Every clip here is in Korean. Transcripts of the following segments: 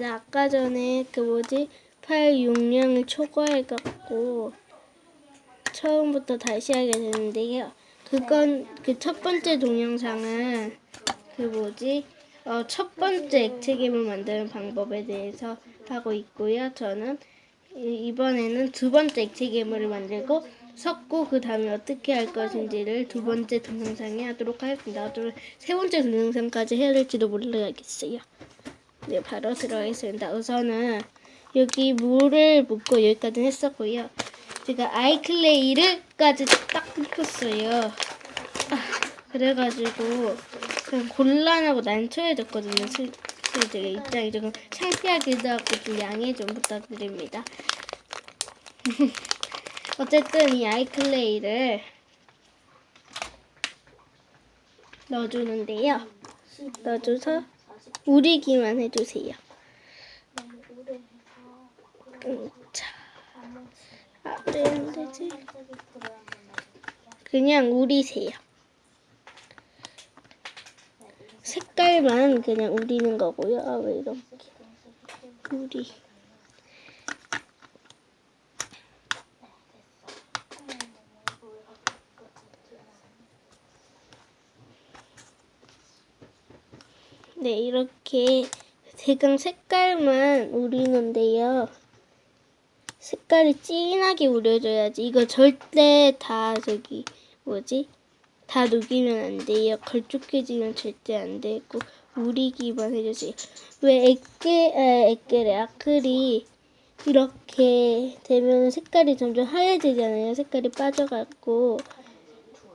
나 아까 전에 그 뭐지 파일 용량을 초과해갖고 처음부터 다시 하게 되는데요. 그건 그 첫 번째 동영상은 그 뭐지 어, 첫 번째 액체괴물 만드는 방법에 대해서 하고 있고요. 저는 이- 이번에는 두 번째 액체괴물을 만들고 섞고 그 다음에 어떻게 할 것인지를 두 번째 동영상에 하도록 하겠습니다. 또세 번째 동영상까지 해야 될지도 모르겠어요. 네, 바로 들어가겠습니다. 우선은 여기 물을 붓고 여기까지 했었고요. 제가 아이클레이를까지 딱 붓었어요. 아, 그래가지고 좀 곤란하고 난처해졌거든요. 되게 입장이 조금 창피하기도 하고 좀 양해 좀 부탁드립니다. 어쨌든 이 아이클레이를 넣어주는데요. 넣어줘서 우리기만 해주세요. 아, 왜안 되지? 그냥 우리세요. 색깔만 그냥 우리는 거고요. 아, 왜 이렇게. 우리. 네, 이렇게 대강 색깔만 우리는데요. 색깔이 진하게 우려져야지. 이거 절대 다 저기 뭐지? 다 녹이면 안 돼요. 걸쭉해지면 절대 안 되고 우리기만 해주세요. 왜 액계 아, 액계래 아크릴이 이렇게 되면 색깔이 점점 하얘지잖아요. 색깔이 빠져갖고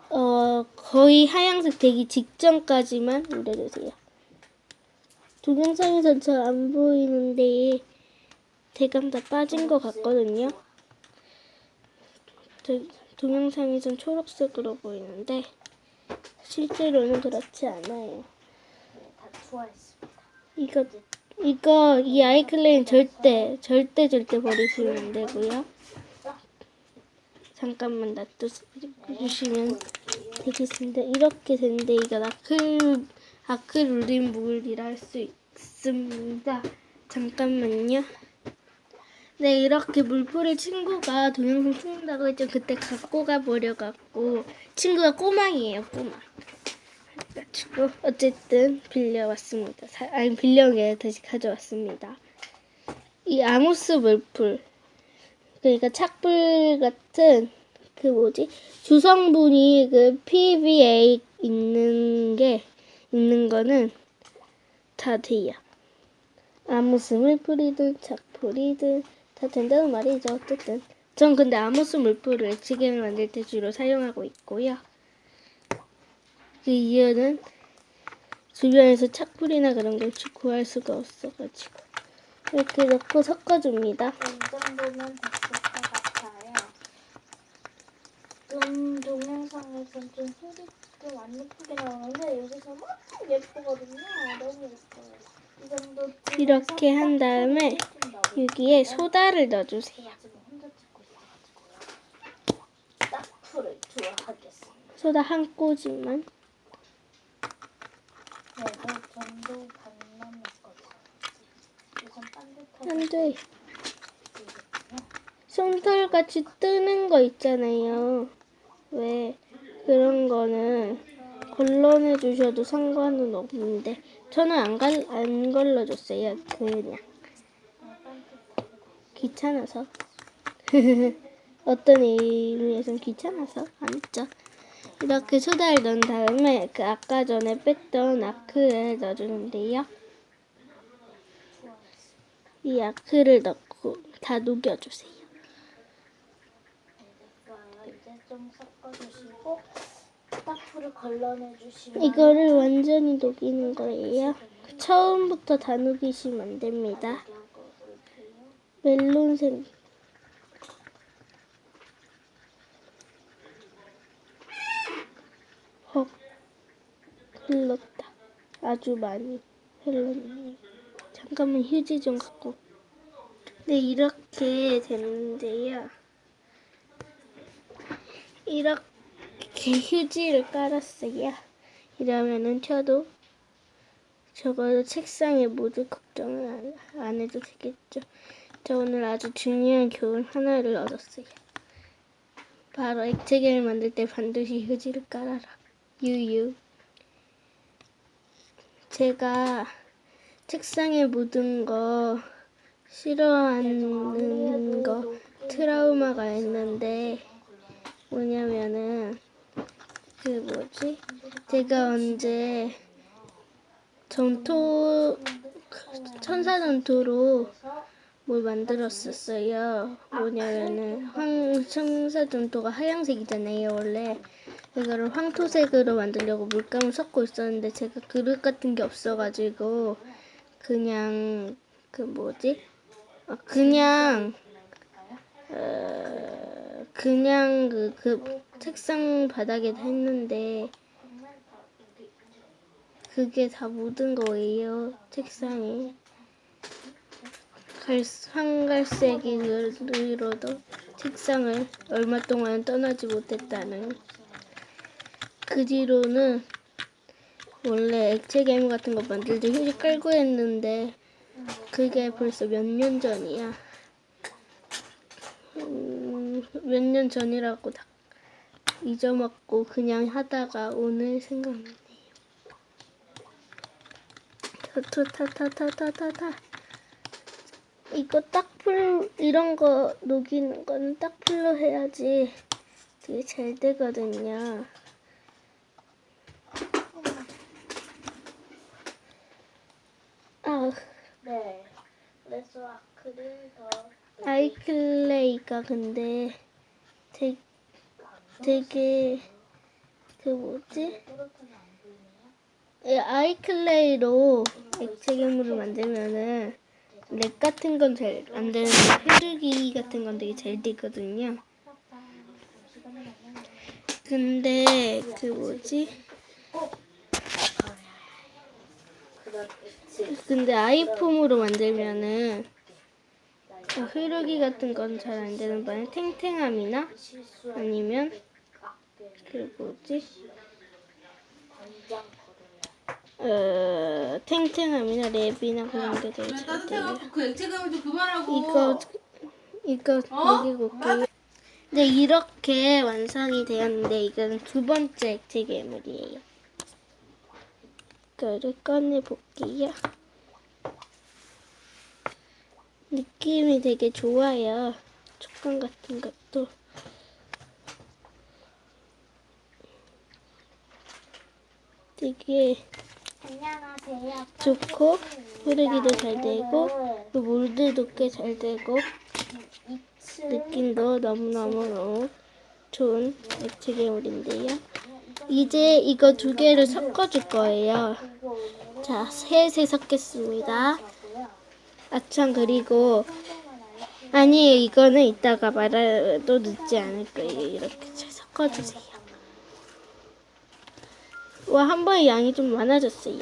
어 거의 하얀색 되기 직전까지만 우려주세요. 동영상에선 잘 안 보이는데 대강 다 빠진 것 같거든요. 저, 동영상에선 초록색으로 보이는데 실제로는 그렇지 않아요. 이거 이거 이 아이클레인 절대 절대 절대 버리시면 안 되고요. 잠깐만 놔두시면 되겠습니다. 이렇게 된데 이거 아크 아크릴린 물이라 할 수 있습니다. 잠깐만요. 네 이렇게 물풀을 친구가 동영상 찍는다고 했죠. 그때 갖고 가 버려 갖고 친구가 꼬망이에요 꼬망. 그래가지고 어쨌든 빌려왔습니다. 사, 아니 빌려게 다시 가져왔습니다. 이 아모스 물풀 그러니까 착불 같은 그 뭐지 주성분이 그 PBA 있는 게 있는 거는 다 돼요. 아모스 물풀이든 착풀이든 다 된다는 말이죠. 어쨌든 전 근데 아모스 물풀을 액체괴물 만들 때 주로 사용하고 있고요. 그 이유는 주변에서 착불이나 그런 걸 구할 수가 없어가지고 이렇게 넣고 섞어줍니다. 이 정도면 됐을 것 같아요. 좀 동영상에선 좀 소리 좀 안 예쁘게 나오는데 여기서 막 예쁘거든요. 너무 예뻐요. 이 정도 이렇게 한 다음에 여기에 소다를 넣어주세요. 지금 혼자 찍고 있어가지고요. 딱 풀을 투하하겠습니다. 소다 한 꼬집만. 네, 그 정도 반만 반듯하게 안 돼. 솜털같이 뜨는 거 있잖아요. 왜 그런 거는 걸러내 주셔도 상관은 없는데 저는 안, 갈, 안 걸러줬어요. 그냥 귀찮아서. 어떤 의미에선 귀찮아서 안 했죠. 이렇게 소다를 넣은 다음에 그 아까 전에 뺐던 아크를 넣어주는데요. 이 아크를 넣고 다 녹여주세요. 이제 좀 섞어주시고 딱 풀을 걸러내주시면 이거를 완전히 녹이는 거예요. 처음부터 다 녹이시면 안 됩니다. 멜론색 헉 흘렀다. 아주 많이 흘렀네요. 잠깐만 휴지 좀 갖고. 네 이렇게 됐는데요. 이렇게 휴지를 깔았어요. 이러면은 켜도 적어도 책상에 모두 걱정을 안, 안 해도 되겠죠. 저 오늘 아주 중요한 교훈 하나를 얻었어요. 바로 액체계를 만들 때 반드시 휴지를 깔아라. 유유. 제가 책상에 묻은 거 싫어하는 거 트라우마가 있는데 뭐냐면은 그 뭐지? 제가 언제 전토 천사 전토로 뭘 만들었었어요. 뭐냐면은 황 천사 전토가 하얀색이잖아요 원래. 이거를 황토색으로 만들려고 물감을 섞고 있었는데 제가 그릇 같은 게 없어가지고 그냥 그 뭐지? 아, 그냥 어, 그냥 그, 그 책상 바닥에 했는데 그게 다 묻은 거예요 책상에 갈, 황갈색이로도 책상을 얼마 동안 떠나지 못했다는 그 뒤로는 원래 액체 괴물 같은 거 만들 때 휴지 깔고 했는데 그게 벌써 몇 년 전이야. 음, 몇년 전이라고 다 잊어먹고 그냥 하다가 오늘 생각나네요. 타타타타타타타 이거 딱풀 이런 거 녹이는 거는 딱풀로 해야지 되게 잘 되거든요. 아, 네. 그래서 아크릴 더 아이클레이가 근데 되게 그 뭐지? 아이클레이로 액체 괴물을 만들면은 렉 같은 건 잘 안 되는데 흐르기 같은 건 되게 잘 되거든요. 근데 그 뭐지? 근데 아이폼으로 만들면은 그 흐르기 같은 건 잘 안 되는 반면 탱탱함이나 아니면 그 뭐지? 어, 탱탱함이나 랩이나 그런 게 되게 잘 돼요. 그 액체감을 좀 그만하고 이거 이거 녹이고 올게요. 네 이렇게 완성이 되었는데 이거는 두 번째 액체 괴물이에요. 이거를 꺼내 볼게요. 느낌이 되게 좋아요. 촉감 같은 것도. 되게. 좋고 흐르기도 잘 되고 또 물들도 꽤 잘 되고 느낌도 너무너무 너무 좋은 액체 괴물인데요. 이제 이거 두 개를 섞어줄 거예요. 자, 셋에 섞겠습니다. 아참 그리고 아니에요. 이거는 이따가 말해도 늦지 않을 거예요. 이렇게 잘 섞어주세요. 와, 한 번에 양이 좀 많아졌어요.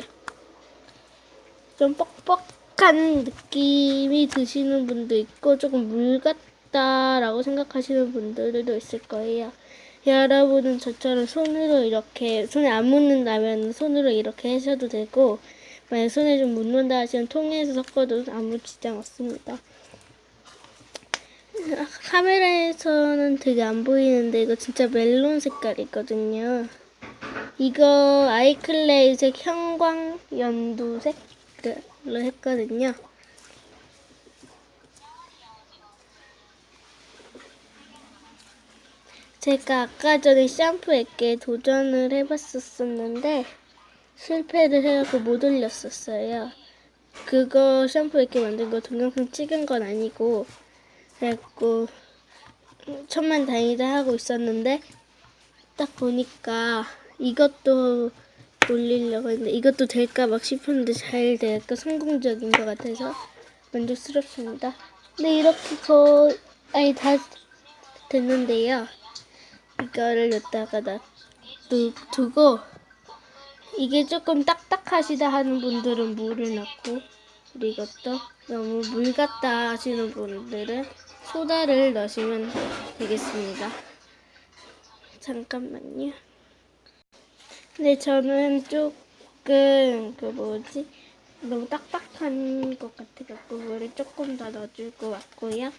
좀 뻑뻑한 느낌이 드시는 분도 있고 조금 물 같다라고 생각하시는 분들도 있을 거예요. 여러분은 저처럼 손으로 이렇게 손에 안 묻는다면 손으로 이렇게 하셔도 되고 만약 손에 좀 묻는다 하시면 통에서 섞어도 아무 지장 없습니다. 카메라에서는 되게 안 보이는데 이거 진짜 멜론 색깔이거든요. 이거 아이클레이색 형광 연두색으로 했거든요. 제가 아까 전에 샴푸 액에 도전을 해봤었었는데 실패를 해갖고 못 올렸었어요. 그거 샴푸액에 만든 거 동영상 찍은 건 아니고 그래갖고 천만 다행이다 하고 있었는데 딱 보니까 이것도 올리려고 했는데 이것도 될까 막 싶었는데 잘 될까 성공적인 것 같아서 만족스럽습니다. 근데 이렇게 거의 다 됐는데요. 이거를 여기다가 놔 두, 두고 이게 조금 딱딱하시다 하는 분들은 물을 넣고 그리고 또 너무 물 같다 하시는 분들은 소다를 넣으시면 되겠습니다. 잠깐만요. 근데 저는 조금 그 뭐지 너무 딱딱한 것 같아갖고 물을 조금 더 넣어줄 것 같고요.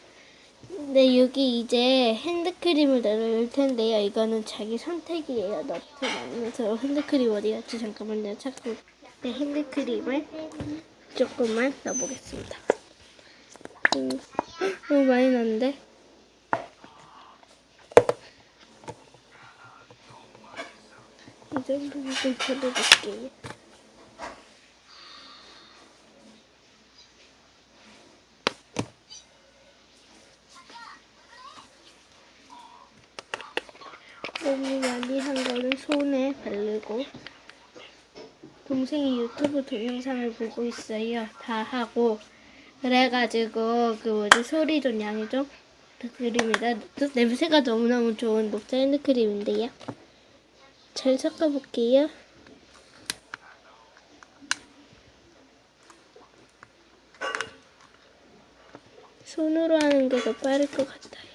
네, 여기 이제 핸드크림을 넣을 텐데요. 이거는 자기 선택이에요. 안 넣어서 핸드크림 어디 갔지? 잠깐만요. 찾고 네, 핸드크림을 조금만 넣어보겠습니다. 음, 너무 많이 넣는데? 이 정도는 좀 덜어볼게요. 너무 많이 한 거는 손에 바르고 동생이 유튜브 동영상을 보고 있어요. 다 하고 그래가지고 그 뭐지 소리 좀 양해 좀 부탁드립니다. 또 냄새가 너무너무 좋은 녹차 핸드크림인데요. 잘 섞어볼게요. 손으로 하는 게 더 빠를 것 같아요.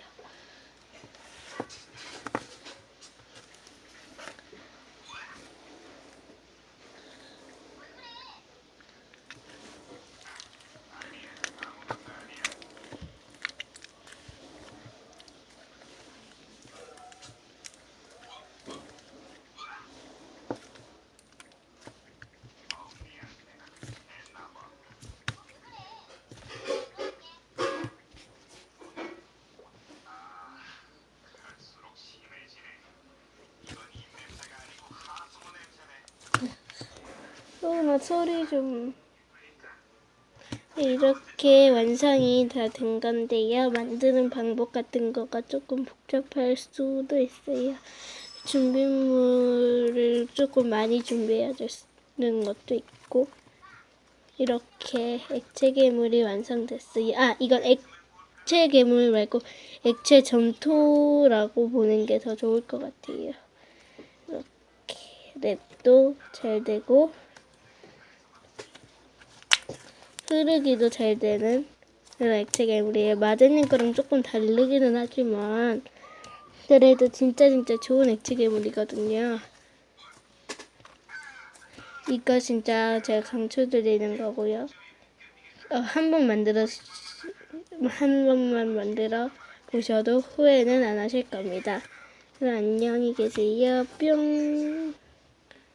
소리 좀 네, 이렇게 완성이 다 된 건데요. 만드는 방법 같은 거가 조금 복잡할 수도 있어요. 준비물을 조금 많이 준비해야 되는 것도 있고 이렇게 액체 괴물이 완성됐어요. 아 이건 액체 괴물 말고 액체 점토라고 보는 게 더 좋을 것 같아요. 이렇게 랩도 잘 되고 흐르기도 잘 되는 그런 액체 괴물이에요. 마제님 거랑 조금 다르기는 하지만 그래도 진짜 진짜 좋은 액체 괴물이거든요. 이거 진짜 제가 강추드리는 거고요. 어, 한번 만들어 한 번만 만들어 보셔도 후회는 안 하실 겁니다. 그럼 안녕히 계세요. 뿅.